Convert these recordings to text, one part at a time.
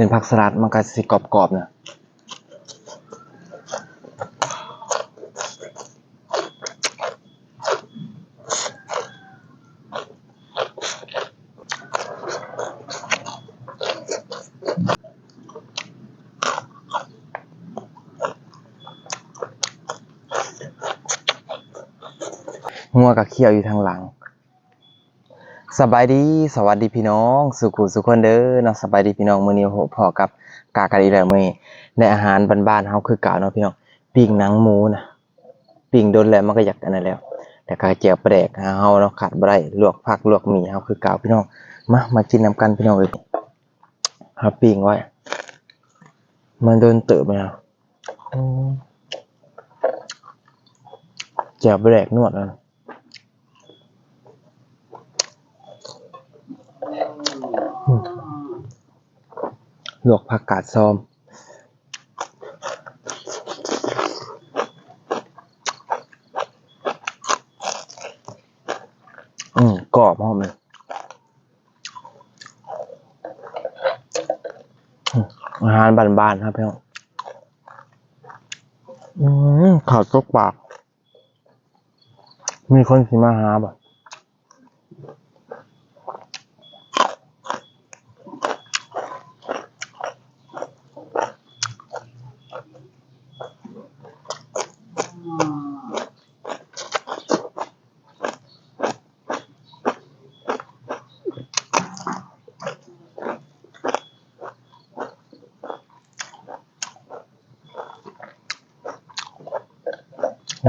เป็นผักสลัดมันก็สิกรอบๆนะงัวกับเขี้ยวอยู่ทางหลัง สบายดีสวัสดีพี่น้อง สุขุสุขคนเด้อเนาะสบายดีพี่น้องมื้อนี้โหพอกับกากันอีกแล้วมื้อนี้ในอาหารบ้านๆเฮาคือเก่าเนาะพี่น้องปิ้งหนังหมูนะปิ้งโดนแล้วมันก็อยากอันนั้นแล้ว แต่กาเจียวแปลกหาเฮาเนาะขาดบ่ได้ลวกผักลวกหมี่เฮาคือเก่าพี่น้องมามากินนํกันพี่น้องเอ้ยเฮาปิ้งไว้มันโดนเติบแล้วอืมเจียวแปลกนวดแล้ ลวกผักกาดซอม อืมกรอบหอมเลยอืมอาหารบ้านๆครับพี่น้องอืมขาวตกปาก มีคนสิมาหาบ่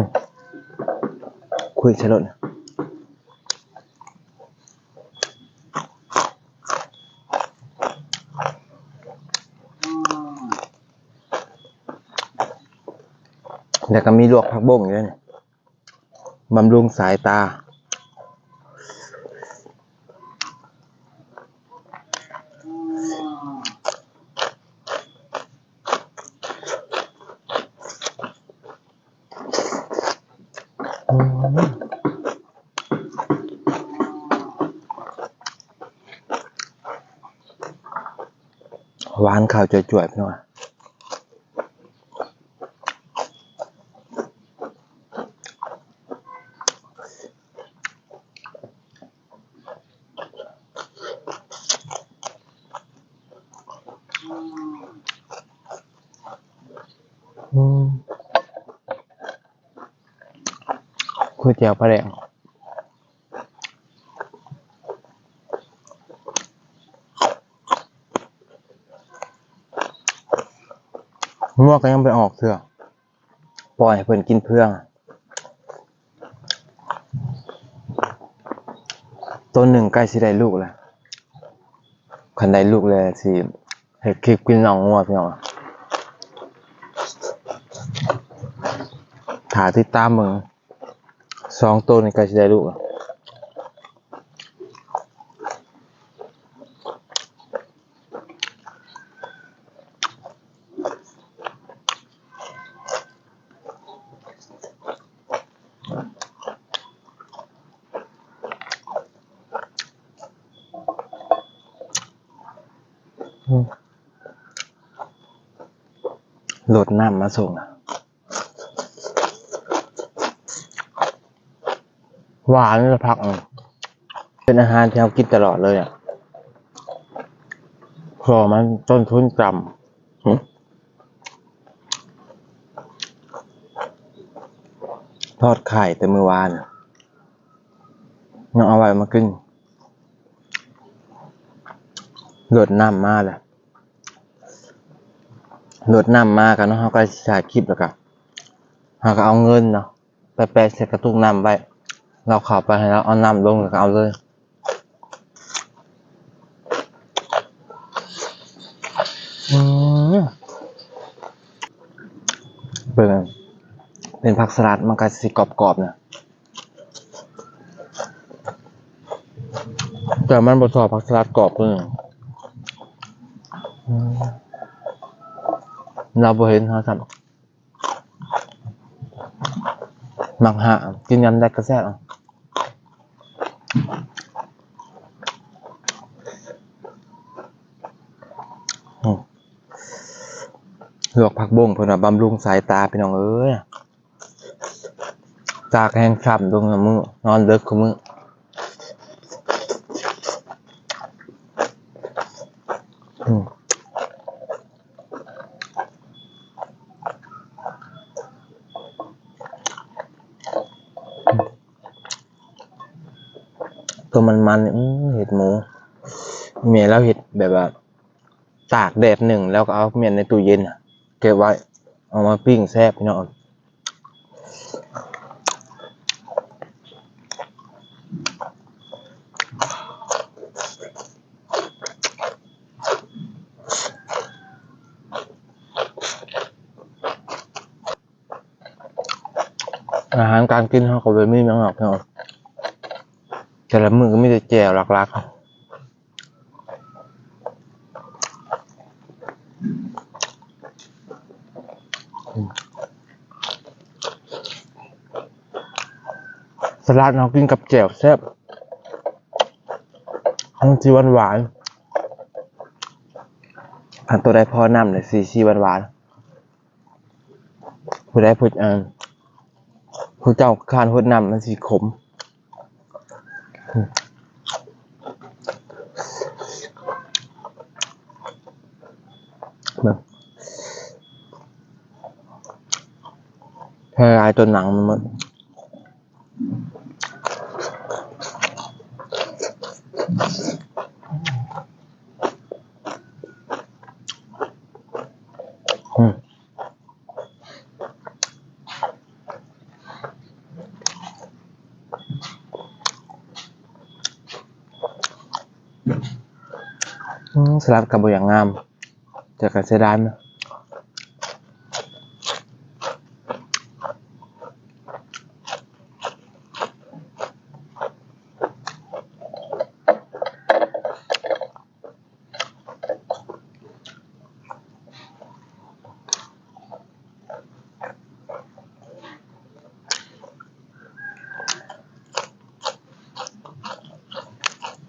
ะคุยใช่รถนแล้วก็มีลวกผักบุ้งด้วยนี่ยบำรุงสายตา หวานข้าวจ่วยๆพี่น้องอืมก๋วยเตี๋ยวปลาแดง มวกก็ยังไปออกเถอะปล่อยให้เพิ่นกินเพื่องตัวหนึ่งใกล้สิได้ลูกแล้วคันได้ลูกแล้วสิเฮ็ดคลิปกินน้องงัวพี่น้องถาติดตามมึงสองตัวนี่ใกล้สิได้ลูกแล้ว หลดน้ำมาส่งอะหวานจะพักเป็นอาหารที่เรากินตลอดเลยอะพอมันต้นทุนต่ำทอดไข่แต่เมื่อวานอะยังเอาไว้มากิน โหลดน้ำมาเลยรดน้ำมากันเนาะเขาก็ถ่ายคลิปแล้วก็เขาก็เอาเงินเนาะไปแปะใส่กระตุกน้ำไว้ เราเขับไปให้เราเอาน้ำลงแล้วก็เอาเลยอืมเป็นไงเป็นผักสลัดมันก็สิกรอบๆนะแต่มันบดสอบผักสลัดกรอบเลยอืม เราบ่เห็นเขาทำหมักหากินยำได้กระแซ่บเอาอืมลวกผักบงเพื่อว่าบำรุงสายตาพี่น้องเอ้ยจากแห้งช้ำดวงมือนอนเลิกคุมือ ตัวมันมันๆเห็ดหมูเมียแล้วเห็ดแบบว่าตากแดดหนึ่งแล้วก็เอาเมียนในตู้เย็นเก็บไว้ เอามาปิ้งแซ่บพี่น้องอาหารการกินเขาก็เป็นมีมังหรอกพี่น้อง แต่ละมือก็ไมีแต่แจวหลักๆสลัดเรากินกับแจ่วแซ่บทั้งจีหวานหวานๆอันตัวใดพอนำเลยสีชีหวานหวานผู้ใดพูดอ่าผู้เจ้าคานพูดนำมันสีขม อืมเบิ่งแค่ลายตัวหนังมันหมด อืมอืม สลัดกับบอย่างงามจะกันเสียดายไหม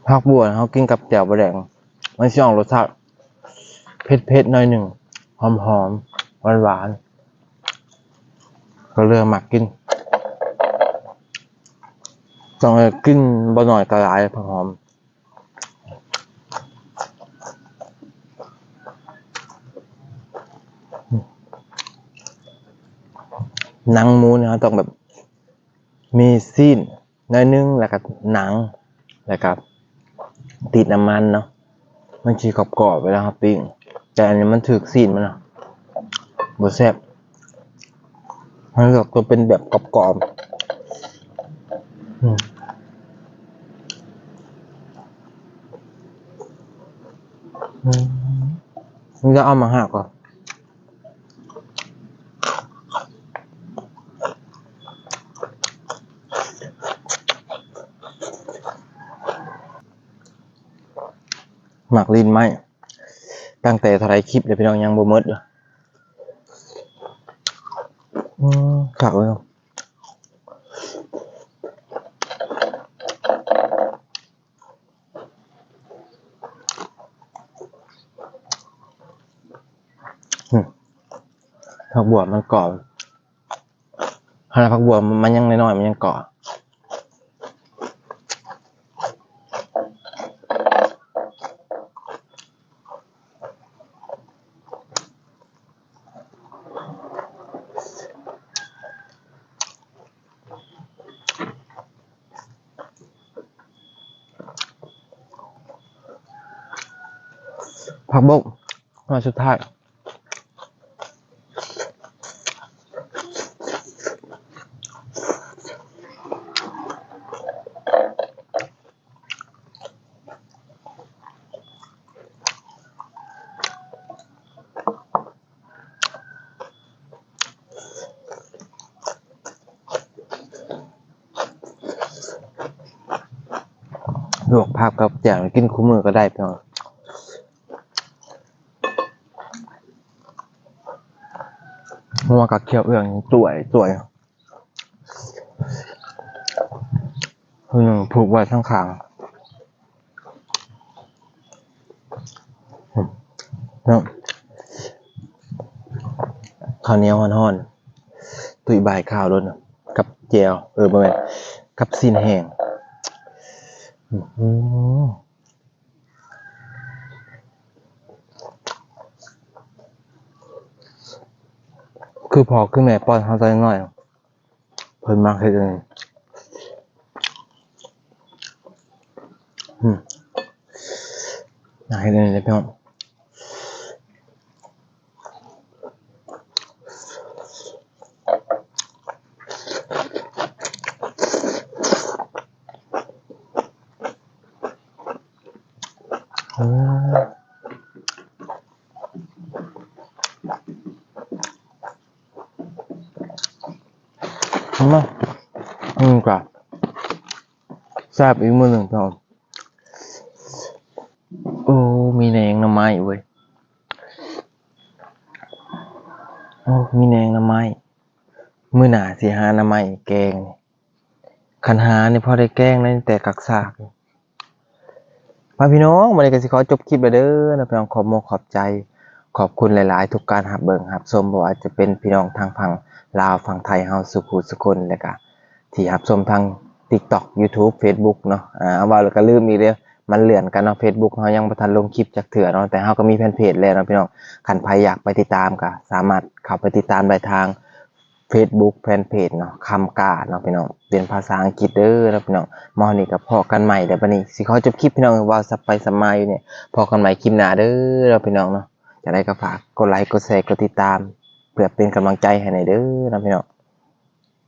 ผักบัวเขากินกับแจ่วบะแดง มันช่องรสชาติเผ็ดเผ็ดๆหน่อยหนึ่งหอมหอมหวานหวานๆก็เลือกหมักกินต้องกินบ่หน่อยกระไรผักหอมหนังหมูเนี่ยต้องแบบมีซีนน้อยนึงแล้วก็หนังแล้วก็ติดน้ำมันเนาะ มันชีกรอบๆเวลาครับปิ้งแต่อันนี้มันถึกสีนมันเนะบแซ่บมันก็ตัวเป็นแบบกรอบๆอืมอืมมันะเอา มาหักก่อนหมักลิ้นไหมตั้งแต่เทารายคลิปเลยวพี่น้องยังบ่มดอยู่ขักเลยครับผักบัวมันกรอบขนาผักบัวมันยังน้อยๆมันยังกรอบ ผักบกมาสุดท้ายลวกผักกับแจ่วกินคู่มือก็ได้เพี่น้อง หัวกับเขียวเอื้องสวยสวยหนึ่งผูกไว้ข้งขางเนาะข้าวเหนียวห่อนๆตุยบายข้าวด้วยนะกับแจวเออบ่แม่นกับซีนแห้งอือ คือพอขึ้นแม่ป้อนเขาใจหน่อยเพิ่มมากขึ้นเลยอืมอยากเฮ็ดเองเพี่น้อง เอามาอืมกว่าแซ่บอีกมือหนึ่งพี่น้องโอ้มีแนงน้ำไม้เว้ยโอ้มีแนงน้ำไม้มือหนาสิหาน้ำไม้แกงนี่คันหานี่พอได้แกงได้แต่กักซากอยู่มาพี่น้องวันนี้ก็สิขอจบคลิปแล้วเด้อนะพี่น้องขอบโมขอบใจขอบคุณหลาย ๆ ทุกการหับเบิ่งหับชมบ่ว่าจะเป็นพี่น้องทางฝั่ง ลาวฝั่งไทยเฮาสุขุสุคนแล้วก็ที่หับชมทาง TikTok YouTube Facebook เนาะอ่าเอาว่าแล้วก็ลืมอีกเด้อมันเลื่อนกันเนาะ Facebook เฮายังบ่ทันลงคลิปจักเทื่อเนาะแต่เฮาก็มีแฟนเพจแล้วเนาะพี่น้องคันใครอยากไปติดตามก็สามารถเข้าไปติดตามได้ทาง Facebook แฟนเพจเนาะคำกาเนาะพี่น้องเป็นภาษาอังกฤษเด้อเนาะพี่น้องมอนี้ก็พอกันใหม่เดี๋ยวบัดนี้สิขอจบคลิปพี่น้องว่าสับไปสับมาอยู่เนี่ยพอกันใหม่คลิปหน้าเด้อเนาะพี่น้องเนาะจะได้ก็ฝากกดไลค์กดแชร์กดติดตาม เพื่อเป็นกำลังใจให้ในเด้อนะพี่น้อง